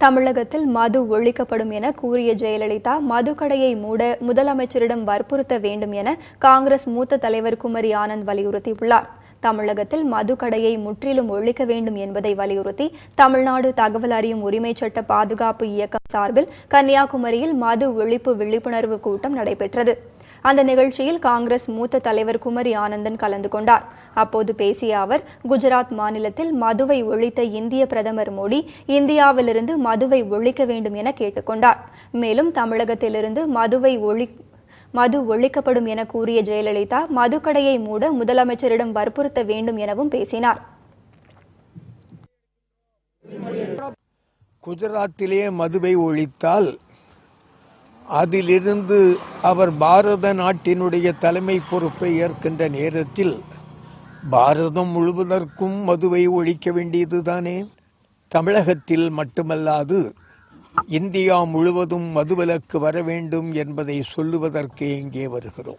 தமிழகத்தில் மது ஒழிக்கப்படும் என கூறிய ஜெயலலிதா மதுக்கடையை மூட முதலமைச்சரிடம் வற்புறுத்த வேண்டும் என காங்கிரஸ் மூத்த தலைவர் குமரி ஆனந்த் வலியுறுத்தியுள்ளார். தமிழகத்தில் மதுக்கடையை முற்றிலும் ஒழிக்க வேண்டும் என்பதை வலியுறுத்தி தமிழ்நாடு தகவல் அறியும் உரிமை சட்ட பாதுகாப்பு இயக்கம் சார்பில் கன்னியாகுமரியில் மது ஒழிப்பு விழிப்புணர்வு கூட்டம் நடைபெற்றது. அந்த நிகழ்ச்சியில் காங்கிரஸ் மூத்த தலைவர் குமரி ஆனந்தன் கலந்து கொண்டார். அப்போது பேசிய அவர் குஜராத் மாநிலத்தில் மதுவை ஒழித்த இந்திய பிரதமர் மோடி இந்தியாவிலிருந்து மதுவை ஒழிக்க வேண்டும் என கேட்டுக்கொண்டார். மேலும் தமிழகத்திலிருந்து மதுவை ஒழி மது ஒழிக்கப்படும் என கூறிய ஜெயலலிதா மதுக்கடையை மூட முதலமைச்சரிடம் வற்புறுத்த வேண்டும் எனவும் பேசினார். குஜராத்திலே மதுவை ஒழித்தால் அதிலிருந்து அவர் பாரத நாட்டினுடைய தலைமை பொறுப்பை ஏற்கின்ற நேரத்தில் பாரதம் முழுவதற்கும் மதுவை ஒழிக்க வேண்டியதுதானே? தமிழகத்தில் மட்டுமல்லாது இந்தியா முழுவதும் மதுவிலக்கு வர வேண்டும் என்பதை சொல்லுவதற்கு இங்கே வருகிறோம்.